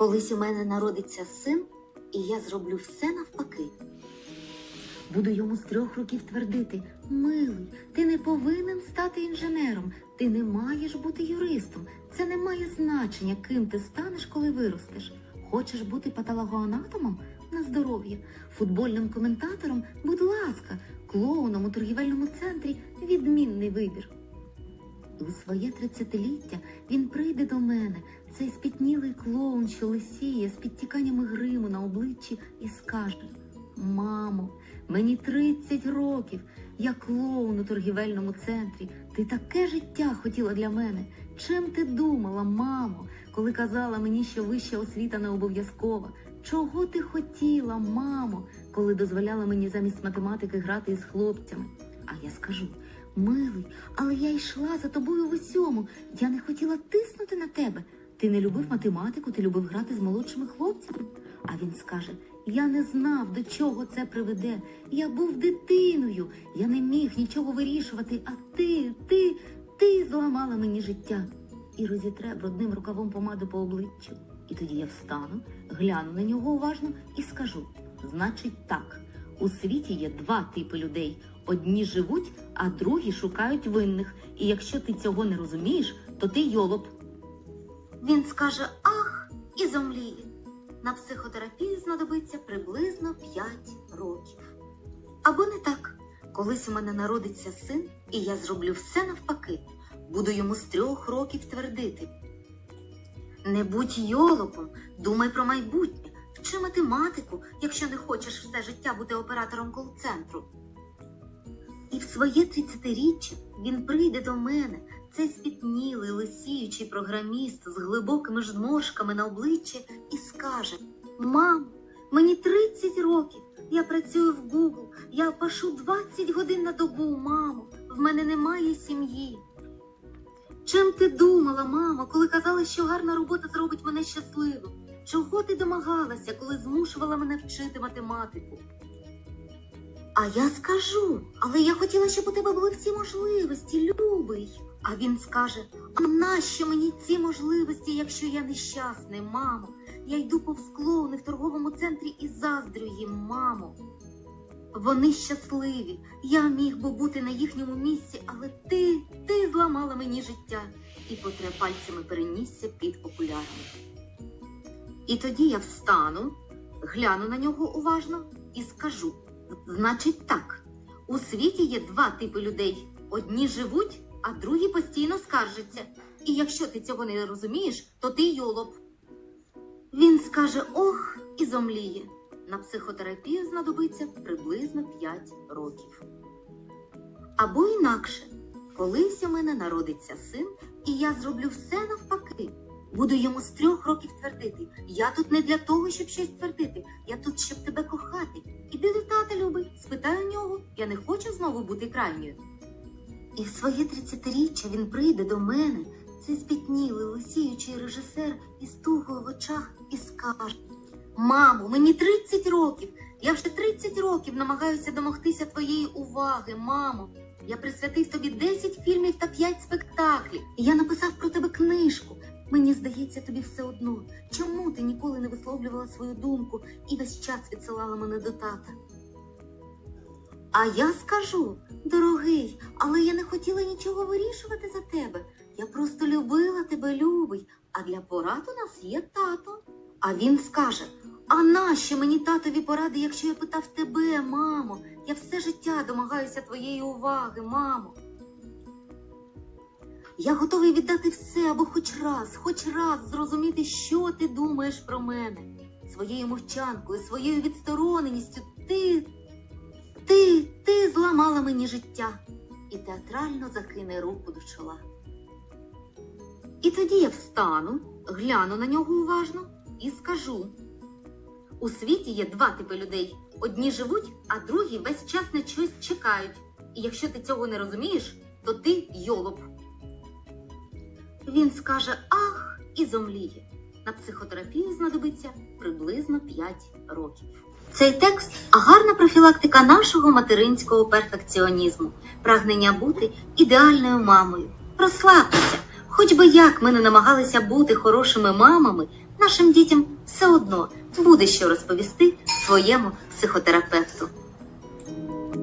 Колись у мене народиться син, і я зроблю все навпаки. Буду йому з трьох років твердити: милий, ти не повинен стати інженером, ти не маєш бути юристом. Це не має значення, ким ти станеш, коли виростеш. Хочеш бути патологоанатомом? На здоров'я, футбольним коментатором, будь ласка, клоуном у торгівельному центрі відмінний вибір. У своє тридцятиліття він прийде до мене, цей спітнілий клоун, що лисіє з підтіканнями гриму на обличчі, і скаже: Мамо, мені 30 років, я клоун у торгівельному центрі. Ти таке життя хотіла для мене. Чим ти думала, мамо, коли казала мені, що вища освіта не обов'язкова? Чого ти хотіла, мамо, коли дозволяла мені замість математики грати із хлопцями? А я скажу, милий, але я йшла за тобою в усьому. Я не хотіла тиснути на тебе. Ти не любив математику, ти любив грати з молодшими хлопцями. А він скаже: Я не знав, до чого це приведе. Я був дитиною, я не міг нічого вирішувати, а ти, ти, ти зламала мені життя. І розітре брудним рукавом помаду по обличчю. І тоді я встану, гляну на нього уважно і скажу: значить, так, у світі є два типи людей. Одні живуть, а другі шукають винних. І якщо ти цього не розумієш, то ти йолоп. Він скаже ах і зомліє. На психотерапію знадобиться приблизно 5 років. Або не так. Колись у мене народиться син, і я зроблю все навпаки. Буду йому з трьох років твердити. Не будь йолопом, думай про майбутнє, вчи математику, якщо не хочеш все життя бути оператором кол-центру. І в своє тридцятиріччя він прийде до мене, цей спітнілий, лисіючий програміст з глибокими жморшками на обличчі, і скаже: Мамо, мені 30 років, я працюю в Google, я пашу 20 годин на добу, мамо, в мене немає сім'ї. Чим ти думала, мамо, коли казала, що гарна робота зробить мене щасливим? Чого ти домагалася, коли змушувала мене вчити математику? А я скажу, але я хотіла, щоб у тебе були всі можливості, любий. А він скаже: А нащо мені ці можливості, якщо я нещасний, мамо? Я йду повз клоуни в торговому центрі і заздрю їм, мамо. Вони щасливі. Я міг би бути на їхньому місці, але ти, ти зламала мені життя і потре пальцями перенісся під окулярами. І тоді я встану, гляну на нього уважно і скажу: значить, так, у світі є два типи людей: одні живуть, а другі постійно скаржаться. І якщо ти цього не розумієш, то ти йолоп. Він скаже ох і зомліє. На психотерапію знадобиться приблизно 5 років. Або інакше, колись у мене народиться син, і я зроблю все навпаки. Буду йому з трьох років твердити. Я тут не для того, щоб щось твердити. Я тут, щоб тебе кохати. Іди до тата, любий, спитай у нього, я не хочу знову бути крайньою. І в своє тридцятиріччя він прийде до мене, цей спітнілий, лисіючий режисер із тугою в очах, і скаже: Мамо, мені 30 років. Я вже 30 років намагаюся домогтися твоєї уваги, мамо. Я присвятив тобі 10 фільмів та 5 спектаклів. І я написав про тебе книжку. Мені здається, тобі все одно. Чому ти ніколи не висловлювала свою думку і весь час відсилала мене до тата? А я скажу, дорогий, але я не хотіла нічого вирішувати за тебе. Я просто любила тебе, любий, а для порад у нас є тато. А він скаже: А нащо мені татові поради, якщо я питав тебе, мамо? Я все життя домагаюся твоєї уваги, мамо. Я готовий віддати все або хоч раз, хоч раз зрозуміти, що ти думаєш про мене. Своєю мовчанкою, своєю відстороненістю ти, ти, ти зламала мені життя і театрально закине руку до чола. І тоді я встану, гляну на нього уважно і скажу: у світі є два типи людей: одні живуть, а другі весь час на щось чекають. І якщо ти цього не розумієш, то ти йолоп. Він скаже ах і зомліє. На психотерапію знадобиться приблизно 5 років. Цей текст гарна профілактика нашого материнського перфекціонізму, прагнення бути ідеальною мамою. Розслабтеся, хоч би як ми не намагалися бути хорошими мамами, нашим дітям все одно буде що розповісти своєму психотерапевту.